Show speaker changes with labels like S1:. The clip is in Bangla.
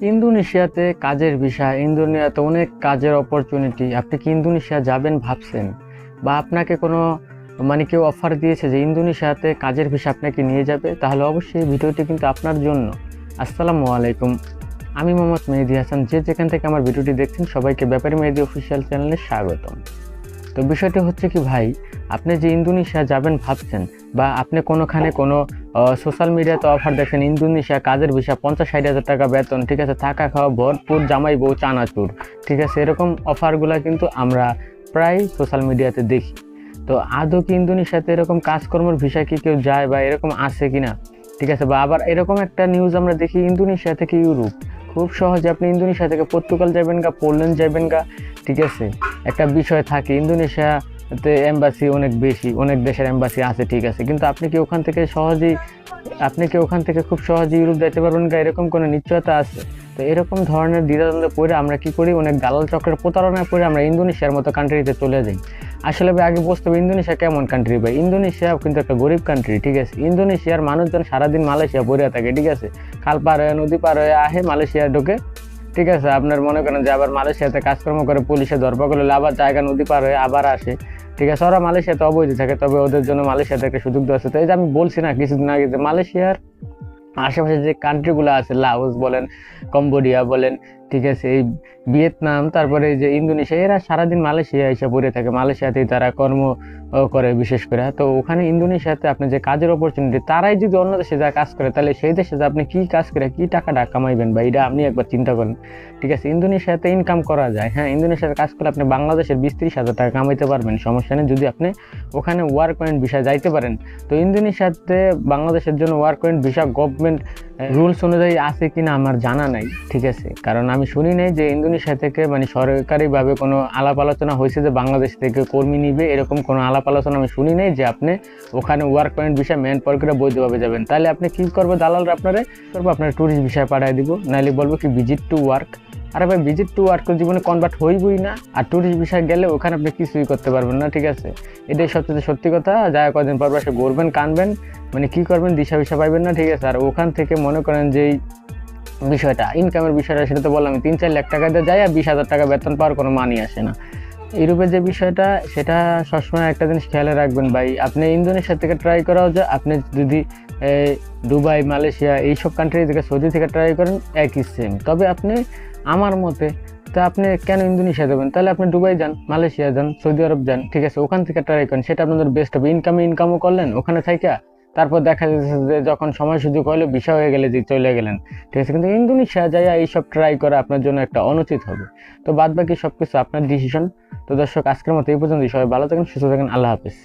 S1: ইন্দোনেশিয়াতে কাজের বিষয়, ইন্দোনেশিয়াতে অনেক কাজের অপরচুনিটি আপনি কি ইন্দোনেশিয়া যাবেন ভাবছেন? বা আপনাকে কোনো মানে কেউ অফার দিয়েছে যে ইন্দোনেশিয়াতে কাজের বিষয় আপনাকে নিয়ে যাবে? তাহলে অবশ্যই ভিডিওটি কিন্তু আপনার জন্য। আসসালামু আলাইকুম। আমি মোহাম্মদ মেহেদি হাসান। যে যেখান থেকে আমার ভিডিওটি দেখছেন, সবাইকে ব্যাপারী মেহেদি অফিসিয়াল চ্যানেলে স্বাগতম। তো বিষয়টি হচ্ছে কি ভাই, আপনি যে ইন্দোনেশিয়া যাবেন ভাবছেন, বা আপনি কোনোখানে কোনো সোশ্যাল মিডিয়াতে অফার দেখেন, ইন্দোনেশিয়া কাজের বিষয় পঞ্চাশ ষাট হাজার টাকা বেতন, ঠিক আছে? থাকা খাওয়া, ভরপুর জামাই বউ, চানাচুর, ঠিক আছে? এরকম অফারগুলো কিন্তু আমরা প্রায় সোশ্যাল মিডিয়াতে দেখি। তো আদৌ কি ইন্দোনেশিয়াতে এরকম কাজকর্মের বিষয় কি কেউ যায় বা এরকম আছে কি না ঠিক আছে, বা আবার এরকম একটা নিউজ আমরা দেখি ইন্দোনেশিয়া থেকে ইউরোপ। খুব সহজে আপনি ইন্দোনেশিয়া থেকে পর্তুগাল যাবেন গা, পোল্যান্ড যাবেন গা, ঠিক আছে? একটা বিষয় থাকে ইন্দোনেশিয়াতে এম্বাসি অনেক বেশি, অনেক দেশের এম্বাসি আছে, ঠিক আছে। কিন্তু আপনি কি ওখান থেকে সহজেই, আপনি কি ওখান থেকে খুব সহজেই ইউরোপ যেতে পারবেন গা এরকম কোনো নিশ্চয়তা আছে? তো এরকম ধরনের দ্বিধাদ্বন্দ্বে পড়ে আমরা কি করি? অনেক দালাল চক্রের প্রতারণায় পড়ে আমরা ইন্দোনেশিয়ার মতো কান্ট্রিতে চলে যাই। আসলে ভাই, আগে বুঝতে হবে, ইন্দোনেশিয়া কেমন কান্ট্রি ভাই? ইন্দোনেশিয়া কিন্তু একটা গরিব কান্ট্রি ঠিক আছে? ইন্দোনেশিয়ার মানুষজন সারাদিন মালয়েশিয়া পড়ে থাকে, ঠিক আছে? খাল পার হয়ে, নদী পার হয়ে আহে মালয়েশিয়া ঢোকে। ঠিক আছে, আপনার মনে করেন যে আবার মালয়েশিয়াতে কাজকর্ম করে পুলিশে ধরপা করলে আবার জায়গা নদী পার হয়ে আবার আসে। ঠিক আছে, ওরা মালয়েশিয়াতে অবৈধ থাকে, তবে ওদের জন্য মালয়েশিয়াতে একটা সুযোগ দেওয়া আছে তো এই যে আমি বলছি না, কিছুদিন আগে যে মালয়েশিয়ার আশেপাশে যে কান্ট্রিগুলো আছে লাউস বলেন, কম্বোডিয়া বলেন ঠিক আছে, এই ভিয়েতনাম, তারপরে যে ইন্দোনেশিয়া, এরা সারাদিন মালয়েশিয়া এসে পড়ে থাকে। মালয়েশিয়াতেই তারা কর্ম করে বিশেষ করে। তো ওখানে ইন্দোনেশিয়াতে আপনি যে কাজের অপরচুনিটি তারাই যদি অন্য দেশে যা কাজ করে, তাহলে সেই দেশে যে আপনি কি কাজ করে, কি টাকাটা কামাইবেন বা এটা আপনি একবার চিন্তা করেন। ঠিক আছে, ইন্দোনেশিয়াতে ইনকাম করা যায়। হ্যাঁ ইন্দোনেশিয়ার কাজ করে আপনি বাংলাদেশের বিশ ত্রিশ হাজার টাকা কামাইতে পারবেন। সমস্যা নেই, যদি আপনি ওখানে ওয়ার্ক পয়েন্ট ভিসা যাইতে পারেন। তো ইন্দোনেশিয়াতে বাংলাদেশের জন্য work point visa government rules অনুযায়ী আছে কিনা আমার জানা নাই, ঠিক আছে? কারণ আমি শুনি নাই যে ইন্দোনেশিয়া থেকে মানে সরকারিভাবে কোনো আলাপ আলোচনা হয়েছে যে বাংলাদেশ থেকে কর্মী নিবে, এরকম কোনো আলাপ আলোচনা আমি শুনি নাই যে আপনি ওখানে ওয়ার্ক পয়েন্ট বিষয়ে ম্যান করে বৈধভাবে যাবেন। তাহলে আপনি কি করব, দালালরা আপনারে? করব আপনার ট্যুরিস্ট বিষয়ে পাঠিয়ে দিব নাহলে বলব কি ভিজিট টু ওয়ার্ক আরে ভাই ভিজিট টু ওয়ার্ক জীবনে কনভার্ট হইবই না। আর ট্যুরিস্ট ভিসায় গেলে ওখানে আপনি কিছুই করতে পারবেন না, ঠিক আছে? এটাই সবচেয়ে সত্যি কথা যা কদিন পর সে ঘুরবেন, কানবেন মানে কি করবেন, দিশা ভিসা পাইবেন না, ঠিক আছে? আর ওখান থেকে মনে করেন যেই বিষয়টা ইনকামের বিষয়টা, সেটা তো বললাম তিন চার লাখ টাকা দিয়ে যায় আর বিশ হাজার টাকা বেতন পাওয়ার কোনো মানি আসে না। ইউরোপের যে বিষয়টা, সেটা সবসময় একটা জিনিস খেয়ালে রাখবেন ভাই। আপনি ইন্দোনেশিয়া থেকে ট্রাই করাও যায়, আপনি যদি দুবাই, মালয়েশিয়া, এইসব কান্ট্রি থেকে, সৌদি থেকে ট্রাই করেন, একই সেম তবে আপনি আমার মতে, তো আপনি কেন ইন্দোনেশিয়া যাবেন? তাহলে আপনি দুবাই যান, মালয়েশিয়া যান, সৌদি আরব যান, ঠিক আছে, ওখান থেকে ট্রাই করেন, সেটা আপনাদের বেস্ট হবে। ইনকামে ইনকামও করলেন, ওখানে থাইকা, তারপর দেখা যাচ্ছে যে যখন সময় সুযোগ হলো বিষয় হয়ে গেলে যে চলে গেলেন, ঠিক আছে, কিন্তু ইন্দোনেশিয়া যাইয়া এইসব ট্রাই করা আপনার জন্য একটা অনুচিত হবে। তো বাদ বাকি সব কিছু আপনার ডিসিশন তো দর্শক, আজকের মতো এই পর্যন্ত সবাই ভালো থাকেন, সুস্থ থাকেন, আল্লাহ হাফিজ।